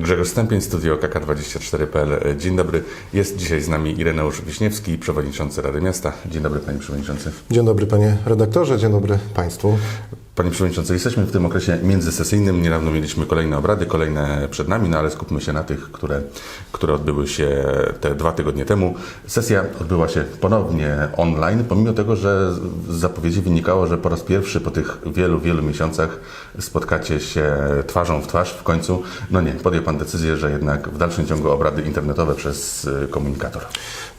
Grzegorz Stępień, studio KK24.pl. Dzień dobry. Jest dzisiaj z nami Ireneusz Wiśniewski, przewodniczący Rady Miasta. Dzień dobry panie przewodniczący. Dzień dobry panie redaktorze, dzień dobry państwu. Panie przewodniczący, jesteśmy w tym okresie międzysesyjnym. Niedawno mieliśmy kolejne obrady, kolejne przed nami, no ale skupmy się na tych, które, które odbyły się te dwa tygodnie temu. Sesja odbyła się ponownie online, pomimo tego, że z zapowiedzi wynikało, że po raz pierwszy po tych wielu, wielu miesiącach spotkacie się twarzą w twarz w końcu. No nie, podjął Pan decyzję, że jednak w dalszym ciągu obrady internetowe przez komunikator.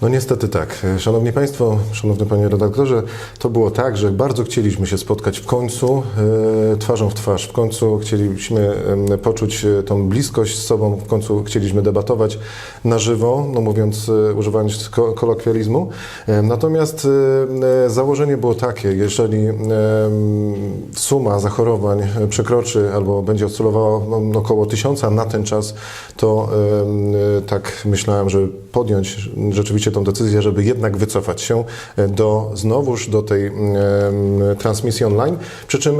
No niestety tak. Szanowni Państwo, szanowny panie redaktorze, to było tak, że bardzo chcieliśmy się spotkać w końcu twarzą w twarz. W końcu chcieliśmy poczuć e, tą bliskość z sobą, w końcu chcieliśmy debatować na żywo, no mówiąc, e, używając ko- kolokwializmu. E, Natomiast e, e, założenie było takie, jeżeli suma zachorowań e, przekroczy albo będzie oscylowała no, około tysiąca na ten czas, to e, tak myślałem, że podjąć rzeczywiście tą decyzję, żeby jednak wycofać się e, do znowuż do tej transmisji online. Przy czym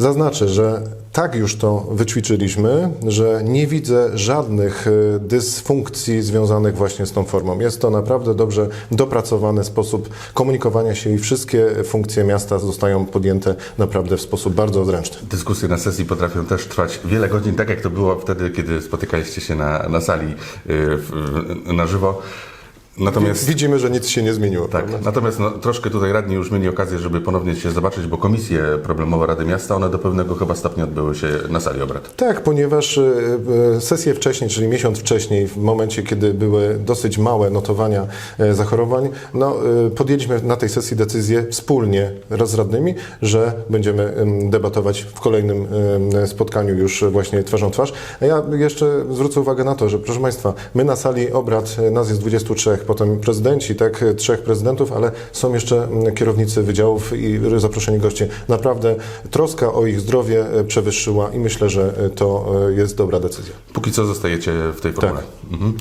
zaznaczę, że tak już to wyćwiczyliśmy, że nie widzę żadnych e, dysfunkcji związanych właśnie z tą formą. Jest to naprawdę dobrze dopracowany sposób komunikowania się i wszystkie funkcje miasta zostają podjęte naprawdę w sposób bardzo odręczny. Dyskusje na sesji potrafią też trwać wiele godzin, tak jak to było wtedy, kiedy spotykaliście się na, na sali y, na żywo. Natomiast Widzimy, że nic się nie zmieniło. Tak, prawda? natomiast no, troszkę tutaj radni już mieli okazję, żeby ponownie się zobaczyć, bo komisje problemowe Rady Miasta, one do pewnego chyba stopnia odbyły się na sali obrad. Tak, ponieważ e, e, sesję wcześniej, czyli miesiąc wcześniej, w momencie, kiedy były dosyć małe notowania e, zachorowań, no, podjęliśmy na tej sesji decyzję wspólnie raz z radnymi, że będziemy em, debatować w kolejnym spotkaniu już właśnie twarzą twarz. A ja jeszcze zwrócę uwagę na to, że proszę Państwa, my na sali obrad, nas jest 23, potem prezydenci, tak, trzech prezydentów, ale są jeszcze mm, kierownicy wydziałów i zaproszeni goście. Naprawdę troska o ich zdrowie e, przewyższyła i myślę, że e, to e, jest dobra decyzja. Póki co zostajecie w tej formule. Mhm.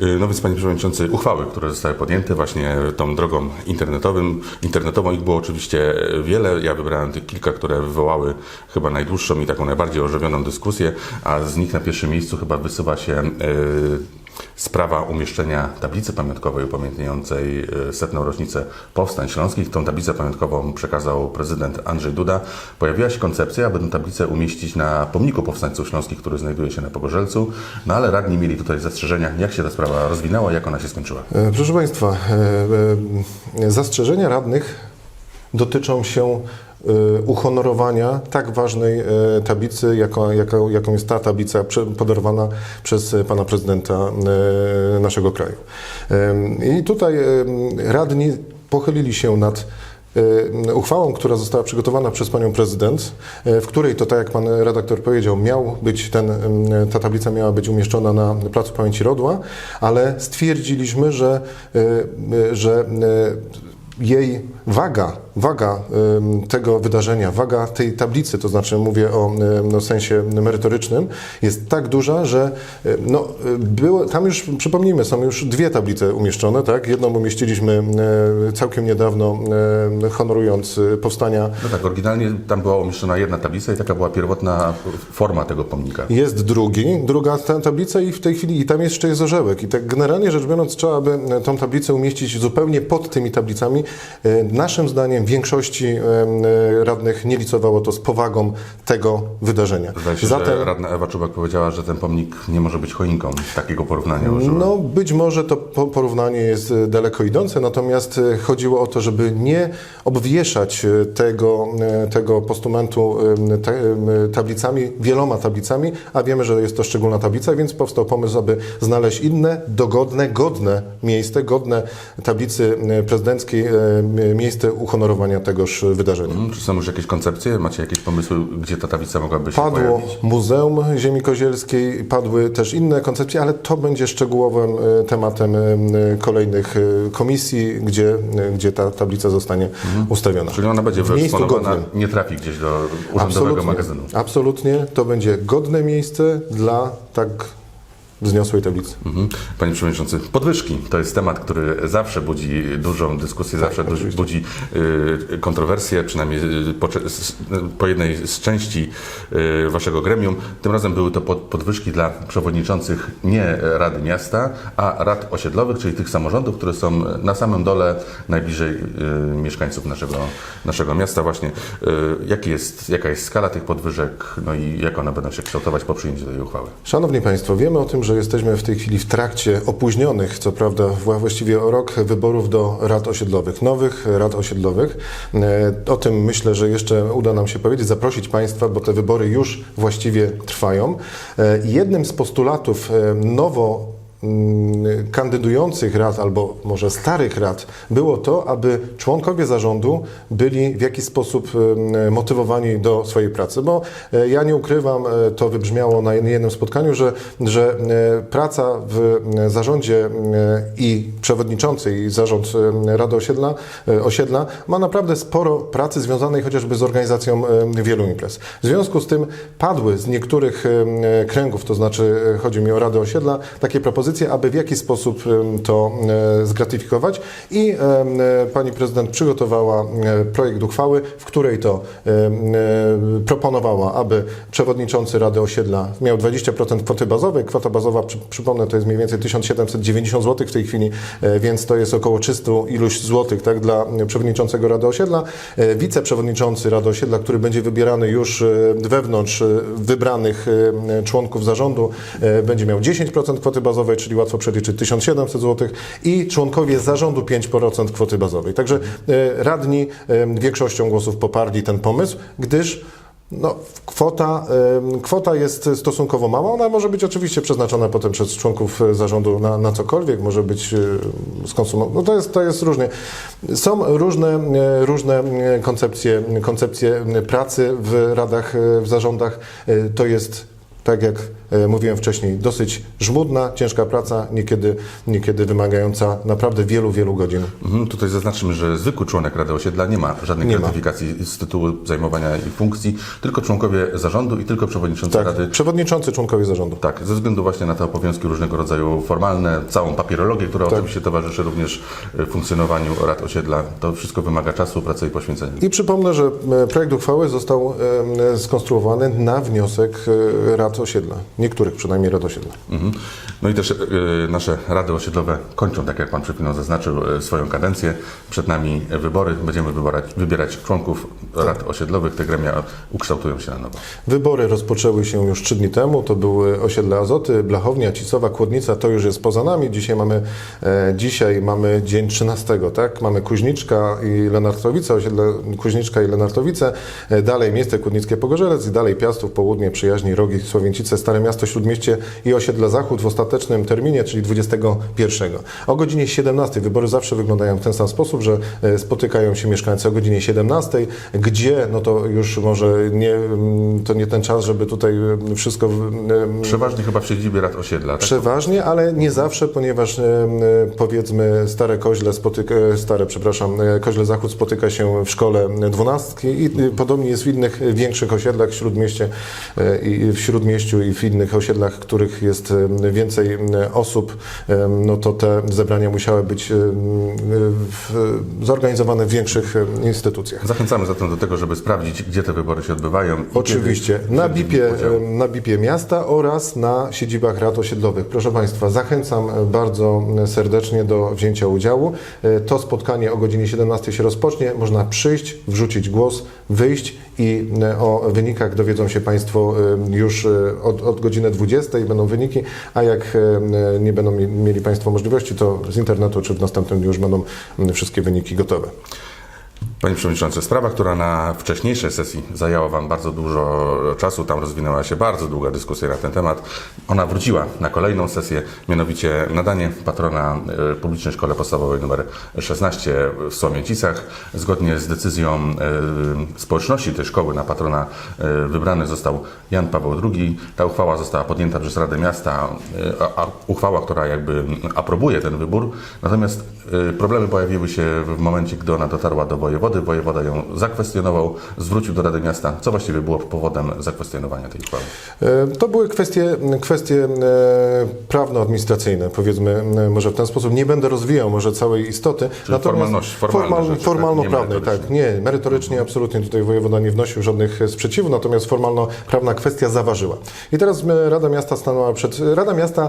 Y, No więc Panie Przewodniczący, uchwały, które zostały podjęte właśnie tą drogą internetowym, internetową, ich było oczywiście wiele. Ja wybrałem tych kilka, które wywołały chyba najdłuższą i taką najbardziej ożywioną dyskusję, a z nich na pierwszym miejscu chyba wysuwa się y, sprawa umieszczenia tablicy pamiątkowej upamiętniającej y, setną rocznicę powstań śląskich. Tą tablicę pamiątkową przekazał prezydent Andrzej Duda. Pojawiła się koncepcja, aby tę tablicę umieścić na pomniku powstańców śląskich, który znajduje się na Pogorzelcu, no ale radni mieli tutaj zastrzeżenia, jak się ta sprawa rozwinęła, jak ona się skończyła. E, Proszę Państwa, e, e, zastrzeżenia radnych dotyczą się e, uhonorowania tak ważnej e, tablicy, jaką, jaką, jaką jest ta tablica podarowana przez e, pana prezydenta naszego kraju. I tutaj radni pochylili się nad uchwałą, która została przygotowana przez panią prezydent, w której to, tak jak pan redaktor powiedział, miał być ten, ta tablica miała być umieszczona na Placu Pamięci Rodła, ale stwierdziliśmy, że, że jej waga, waga tego wydarzenia, waga tej tablicy, to znaczy mówię o no, sensie merytorycznym, jest tak duża, że no, było, tam już, przypomnijmy, są już dwie tablice umieszczone, tak? Jedną umieściliśmy e, całkiem niedawno, e, honorując e, powstania No tak, oryginalnie tam była umieszczona jedna tablica i taka była pierwotna forma tego pomnika. Jest drugi, druga ta tablica i w tej chwili i tam jeszcze jest orzełek. I tak generalnie rzecz biorąc trzeba by tą tablicę umieścić zupełnie pod tymi tablicami. Naszym zdaniem większości e, radnych nie licowało to z powagą tego wydarzenia. Zdaje się, że radna Ewa Czubak powiedziała, że ten pomnik nie może być choinką. Takiego porównania użyła. No, być może to po- porównanie jest e, daleko idące, natomiast e, chodziło o to, żeby nie obwieszać tego, tego postumentu tablicami, wieloma tablicami, a wiemy, że jest to szczególna tablica, więc powstał pomysł, aby znaleźć inne, dogodne, godne miejsce, godne tablicy prezydenckiej, miejsce uhonorowania tegoż wydarzenia. Mhm. Czy są już jakieś koncepcje? Macie jakieś pomysły, gdzie ta tablica mogłaby się Padło pojawić? Muzeum Ziemi Kozielskiej, padły też inne koncepcje, ale to będzie szczegółowym e, tematem e, kolejnych e, komisji, gdzie, gdzie ta tablica zostanie ustawiona. Czyli ona będzie wyeksponowana, nie trafi gdzieś do urzędowego magazynu. Absolutnie, to będzie godne miejsce dla tak wzniosłej tablicy. Mhm. Panie Przewodniczący, podwyżki to jest temat, który zawsze budzi dużą dyskusję, zawsze du- oczywiście. budzi y, kontrowersje, przynajmniej y, po, po jednej z części y, Waszego gremium. Tym razem były to pod, podwyżki dla przewodniczących nie Rady Miasta, a rad osiedlowych, czyli tych samorządów, które są na samym dole, najbliżej mieszkańców naszego, naszego miasta. Właśnie jaki jest, jaka jest skala tych podwyżek, no i jak one będą się kształtować po przyjęciu tej uchwały? Szanowni Państwo, wiemy o tym, że jesteśmy w tej chwili w trakcie opóźnionych, co prawda wła- właściwie o rok, wyborów do rad osiedlowych, nowych rad osiedlowych. E, O tym myślę, że jeszcze uda nam się powiedzieć, zaprosić Państwa, bo te wybory już właściwie trwają. E, Jednym z postulatów e, nowo kandydujących rad, albo może starych rad, było to, aby członkowie zarządu byli w jakiś sposób em, motywowani do swojej pracy. Bo e, ja nie ukrywam, e, to wybrzmiało na jednym spotkaniu, że, że e, praca w zarządzie i przewodniczący i zarząd Rady Osiedla, Osiedla ma naprawdę sporo pracy związanej chociażby z organizacją wielu imprez. W związku z tym padły z niektórych kręgów, to znaczy chodzi mi o Radę Osiedla, takie propozycje, aby w jakiś sposób to e, zgratyfikować i e, pani prezydent przygotowała e, projekt uchwały, w której to proponowała, aby przewodniczący Rady Osiedla miał 20% kwoty bazowej. Kwota bazowa, przy, przypomnę, to jest mniej więcej 1790 zł w tej chwili, więc to jest około 300 iluś złotych tak, dla przewodniczącego Rady Osiedla. Wiceprzewodniczący Rady Osiedla, który będzie wybierany już wewnątrz wybranych członków zarządu, będzie miał 10% kwoty bazowej, czyli łatwo przeliczyć 1700 zł i członkowie zarządu 5% kwoty bazowej. Także e, radni e, większością głosów poparli ten pomysł, gdyż no, kwota, em, kwota jest stosunkowo mała. Ona może być oczywiście przeznaczona potem przez członków e, zarządu na, na cokolwiek, może być e, skonsumowana. No to jest, to jest różnie. Są różne, e, różne e, koncepcje, koncepcje pracy w radach, e, w zarządach. E, To jest tak jak e, mówiłem wcześniej, dosyć żmudna, ciężka praca, niekiedy, niekiedy wymagająca naprawdę wielu, wielu godzin. Mhm, tutaj zaznaczymy, że zwykły członek Rady Osiedla nie ma żadnej Nie ma. gratyfikacji z tytułu zajmowania jej funkcji, tylko członkowie zarządu i tylko przewodniczący Tak, Rady. przewodniczący, członkowie zarządu. Tak, ze względu właśnie na te obowiązki różnego rodzaju formalne, całą papierologię, która Tak. oczywiście towarzyszy również e, funkcjonowaniu Rad Osiedla, to wszystko wymaga czasu, pracy i poświęcenia. I przypomnę, że e, projekt uchwały został e, skonstruowany na wniosek e, rad osiedla. Niektórych przynajmniej rad osiedla. Mhm. No i też e, nasze rady osiedlowe kończą, tak jak Pan przed zaznaczył, e, swoją kadencję. Przed nami wybory, będziemy wybierać, wybierać członków rad osiedlowych, te gremia ukształtują się na nowo. Wybory rozpoczęły się już trzy dni temu. To były osiedle Azoty, Blachownia, Cisowa, Kłodnica. To już jest poza nami. Dzisiaj mamy, e, dzisiaj mamy dzień 13, tak? Mamy Kuźniczka i Lenartowice, osiedle Kuźniczka i Lenartowice. Dalej miejsce Kłodnickie Pogorzelec i dalej Piastów, Południe, Przyjaźni, Rogi, Słowięcice, Stare Miasto, Śródmieście i osiedle Zachód w ostatecznym terminie, czyli 21. O godzinie 17 wybory zawsze wyglądają w ten sam sposób, że e, spotykają się mieszkańcy o godzinie 17, gdzie, no to już może nie, mm, to nie ten czas, żeby tutaj mm, wszystko mm, Przeważnie chyba w siedzibie rad osiedla. Tak? Przeważnie, ale nie zawsze, ponieważ e, m, powiedzmy stare koźle spotyka, e, stare, przepraszam, e, koźle zachód spotyka się w szkole dwunastki i e, podobnie jest w innych e, większych osiedlach w Śródmieście e, i w Śródmieściu i w innych osiedlach, w których jest e, więcej osób, e, no to te zebrania musiały być e, zorganizowane w większych e, instytucjach. Zachęcamy zatem do tego, żeby sprawdzić, gdzie te wybory się odbywają. Oczywiście. kiedy Na BIP-ie, na BIP-ie miasta oraz na siedzibach rad osiedlowych. Proszę Państwa, zachęcam bardzo serdecznie do wzięcia udziału. E, To spotkanie o godzinie 17 się rozpocznie. Można przyjść, wrzucić głos, wyjść i e, o wynikach dowiedzą się Państwo e, już e, od, od godziny 20 będą wyniki, a jak e, nie będą mi- mieli Państwo możliwości, to z internetu czy w następnym dniu już będą wszystkie wyniki gotowe. Panie Przewodniczący, sprawa, która na wcześniejszej sesji zajęła Wam bardzo dużo czasu, tam rozwinęła się bardzo długa dyskusja na ten temat, ona wróciła na kolejną sesję, mianowicie nadanie patrona e, publicznej szkole podstawowej nr 16 w Słomięcisach. Zgodnie z decyzją e, społeczności tej szkoły na patrona e, wybrany został Jan Paweł II. Ta uchwała została podjęta przez Radę Miasta, uchwała, która jakby aprobuje ten wybór, natomiast problemy pojawiły się w momencie, gdy ona dotarła do wojewody. Wojewody, wojewoda ją zakwestionował, zwrócił do Rady Miasta. Co właściwie było powodem zakwestionowania tej uchwały? E, To były kwestie, kwestie e, prawno-administracyjne, powiedzmy, e, może w ten sposób. Nie będę rozwijał może całej istoty. formalności, formalne rzeczy, tak? formalno-prawnej, tak, nie, merytorycznie absolutnie tutaj wojewoda nie wnosił żadnych sprzeciwów, natomiast formalno-prawna kwestia zaważyła. I teraz Rada Miasta stanęła przed... Rada Miasta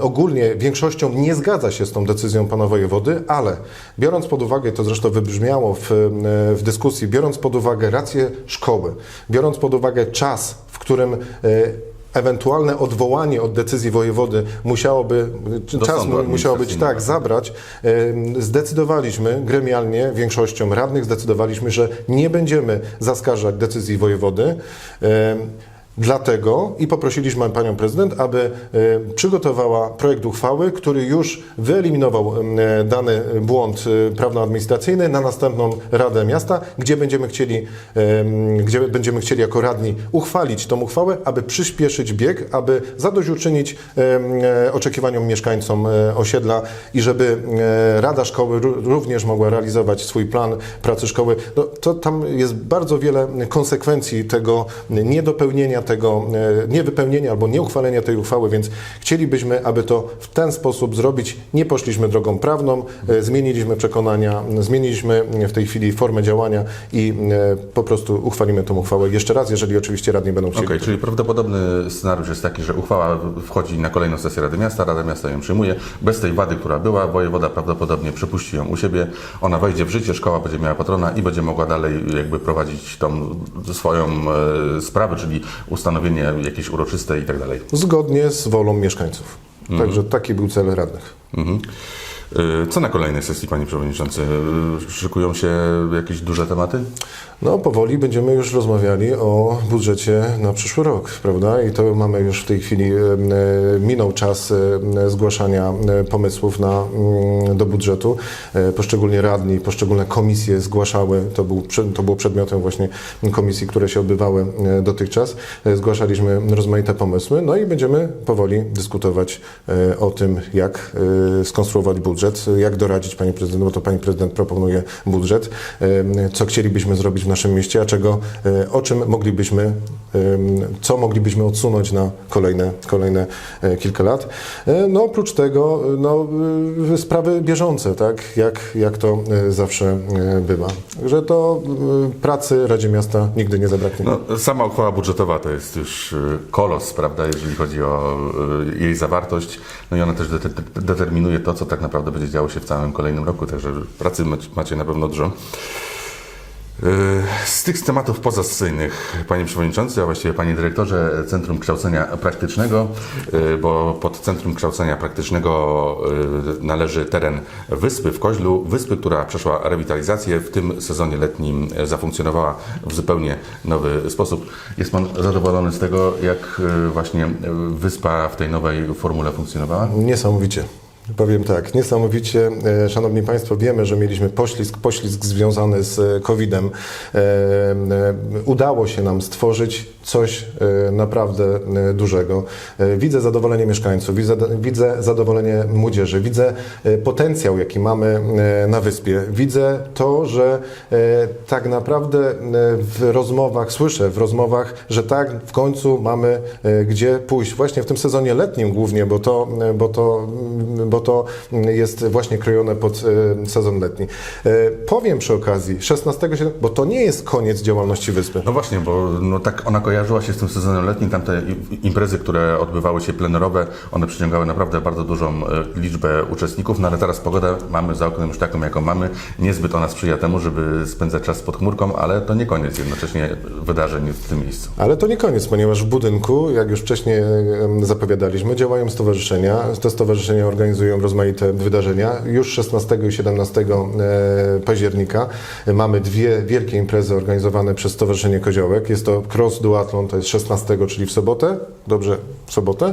ogólnie większością nie zgadza się z tą decyzją pana wojewody, ale biorąc pod uwagę, to zresztą wybrzmiało w, w dyskusji, biorąc pod uwagę rację szkoły, biorąc pod uwagę czas, w którym e, ewentualne odwołanie od decyzji wojewody musiałoby, Do czas musiało być tak zabrać, em, zdecydowaliśmy gremialnie, większością radnych zdecydowaliśmy, że nie będziemy zaskarżać decyzji wojewody. Dlatego i poprosiliśmy panią prezydent, aby e, przygotowała projekt uchwały, który już wyeliminował e, dany błąd e, prawno-administracyjny na następną Radę Miasta, gdzie będziemy chcieli, gdzie będziemy chcieli jako radni uchwalić tą uchwałę, aby przyspieszyć bieg, aby zadośćuczynić oczekiwaniom mieszkańcom osiedla i żeby Rada Szkoły ró- również mogła realizować swój plan pracy szkoły. No, to tam jest bardzo wiele konsekwencji tego niedopełnienia tego, e, niewypełnienia albo nieuchwalenia tej uchwały, więc chcielibyśmy, aby to w ten sposób zrobić. Nie poszliśmy drogą prawną, e, zmieniliśmy przekonania, zmieniliśmy w tej chwili formę działania i e, po prostu uchwalimy tą uchwałę jeszcze raz, jeżeli oczywiście radni będą chcieli. Okej, czyli prawdopodobny scenariusz jest taki, że uchwała wchodzi na kolejną sesję Rady Miasta, Rada Miasta ją przyjmuje. Bez tej wady, która była, wojewoda prawdopodobnie przepuści ją u siebie. Ona wejdzie w życie, szkoła będzie miała patrona i będzie mogła dalej jakby prowadzić tą swoją sprawę, czyli ustanowienie jakieś uroczyste i tak dalej. Zgodnie z wolą mieszkańców. Także taki był cel radnych. Mhm. E, Co na kolejnej sesji, Panie Przewodniczący? E, Szykują się jakieś duże tematy? No, powoli będziemy już rozmawiali o budżecie na przyszły rok, prawda? I to mamy już w tej chwili, minął czas zgłaszania pomysłów na, mm, do budżetu. E, Poszczególnie radni, poszczególne komisje zgłaszały, to, był, to było przedmiotem właśnie komisji, które się odbywały e, dotychczas. E, Zgłaszaliśmy rozmaite pomysły, no i będziemy powoli dyskutować o tym, jak skonstruować budżet, jak doradzić Pani Prezydent, bo to Pani Prezydent proponuje budżet, co chcielibyśmy zrobić w naszym mieście, a czego, e, o czym moglibyśmy, co moglibyśmy odsunąć na kolejne, kolejne e, kilka lat. E, No oprócz tego, no, sprawy bieżące, tak, jak, jak to zawsze bywa. Że to pracy Radzie Miasta nigdy nie zabraknie. No, sama uchwała budżetowa to jest już kolos, prawda, jeżeli chodzi o jej zawartość. No i ona też de- determinuje to, co tak naprawdę będzie działo się w całym kolejnym roku, także pracy macie na pewno dużo. Y, Z tych tematów pozasesyjnych, Panie Przewodniczący, a właściwie Panie Dyrektorze Centrum Kształcenia Praktycznego, y, bo pod Centrum Kształcenia Praktycznego y, należy teren Wyspy w Koźlu, wyspy, która przeszła rewitalizację, w tym sezonie letnim zafunkcjonowała w zupełnie nowy sposób. Jest Pan zadowolony z tego, jak właśnie wyspa w tej nowej formule funkcjonowała? Niesamowicie. Powiem tak, niesamowicie. E, Szanowni Państwo, wiemy, że mieliśmy poślizg, poślizg związany z e, COVID-em. E, Udało się nam stworzyć coś naprawdę dużego. Widzę zadowolenie mieszkańców, widzę, widzę zadowolenie młodzieży, widzę potencjał, jaki mamy na wyspie. Widzę to, że tak naprawdę w rozmowach, słyszę w rozmowach, że tak w końcu mamy gdzie pójść. Właśnie w tym sezonie letnim głównie, bo to, bo to, bo to jest właśnie krojone pod e, sezon letni. E, Powiem przy okazji, 16 się, bo to nie jest koniec działalności wyspy. No właśnie, bo no tak ona kojarzyła się z tym sezonem letnim. Tamte i- imprezy, które odbywały się plenerowe, one przyciągały naprawdę bardzo dużą e, liczbę uczestników, no ale teraz pogoda mamy za oknem już taką, jaką mamy. Niezbyt ona sprzyja temu, żeby spędzać czas pod chmurką, ale to nie koniec jednocześnie wydarzeń w tym miejscu. Ale to nie koniec, ponieważ w budynku, jak już wcześniej zapowiadaliśmy, działają stowarzyszenia. Te stowarzyszenia organizują rozmaite wydarzenia. Już 16 i 17 e, października mamy dwie wielkie imprezy organizowane przez Stowarzyszenie Koziołek. Jest to Cross Duathlon, to jest 16, czyli w sobotę. Dobrze w sobotę.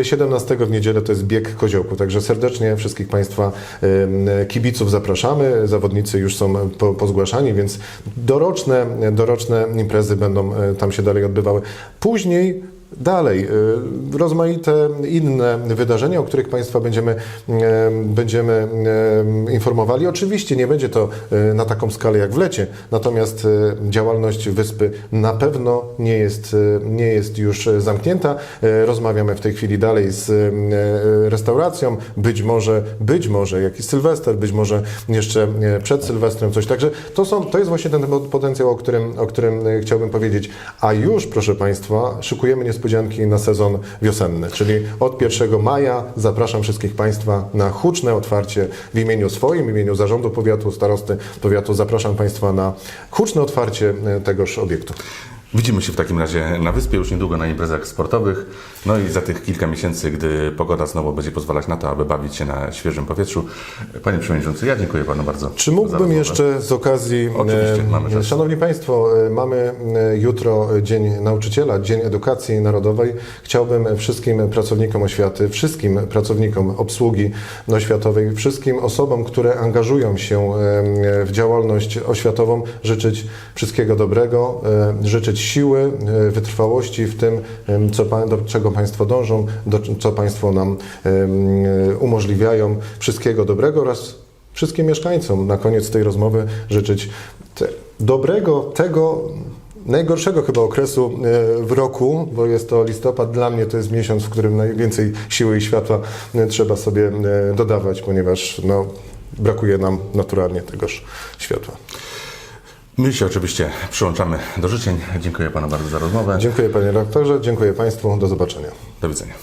E, 17 w niedzielę to jest bieg koziołku, także serdecznie wszystkich Państwa e, kibiców zapraszamy. Zawodnicy już są po, pozgłaszani, więc doroczne, doroczne imprezy będą e, tam się dalej odbywały. Później Dalej, y, rozmaite inne wydarzenia, o których Państwa będziemy, e, będziemy e, informowali. Oczywiście nie będzie to e, na taką skalę jak w lecie, natomiast e, działalność wyspy na pewno nie jest, e, nie jest już e, zamknięta. E, Rozmawiamy w tej chwili dalej z e, restauracją, być może, być może jakiś Sylwester, być może jeszcze e, przed Sylwestrem coś. Także to, są, to jest właśnie ten potencjał, o którym, o którym e, chciałbym powiedzieć. A już, proszę Państwa, szykujemy niespodzianki na sezon wiosenny, czyli od 1 maja zapraszam wszystkich Państwa na huczne otwarcie w imieniu swoim, w imieniu Zarządu Powiatu, Starosty Powiatu. Zapraszam Państwa na huczne otwarcie tegoż obiektu. Widzimy się w takim razie na wyspie już niedługo na imprezach sportowych. No i za tych kilka miesięcy, gdy pogoda znowu będzie pozwalać na to, aby bawić się na świeżym powietrzu. Panie Przewodniczący, ja dziękuję Panu bardzo. Czy mógłbym jeszcze z okazji. Oczywiście, mamy czas. Szanowni Państwo, e, mamy e, jutro Dzień Nauczyciela, Dzień Edukacji Narodowej. Chciałbym wszystkim pracownikom oświaty, wszystkim pracownikom obsługi oświatowej, wszystkim osobom, które angażują się w działalność oświatową, życzyć wszystkiego dobrego, e, życzyć siły, e, wytrwałości w tym, co, do czego Państwo dążą, do, co Państwo nam e, umożliwiają. Wszystkiego dobrego oraz wszystkim mieszkańcom na koniec tej rozmowy życzyć te, dobrego, tego najgorszego chyba okresu e, w roku, bo jest to listopad. Dla mnie to jest miesiąc, w którym najwięcej siły i światła trzeba sobie dodawać, ponieważ no, brakuje nam naturalnie tegoż światła. My się oczywiście przyłączamy do życzeń. Dziękuję Panu bardzo za rozmowę. Dziękuję Panie Rektorze, dziękuję Państwu, do zobaczenia. Do widzenia.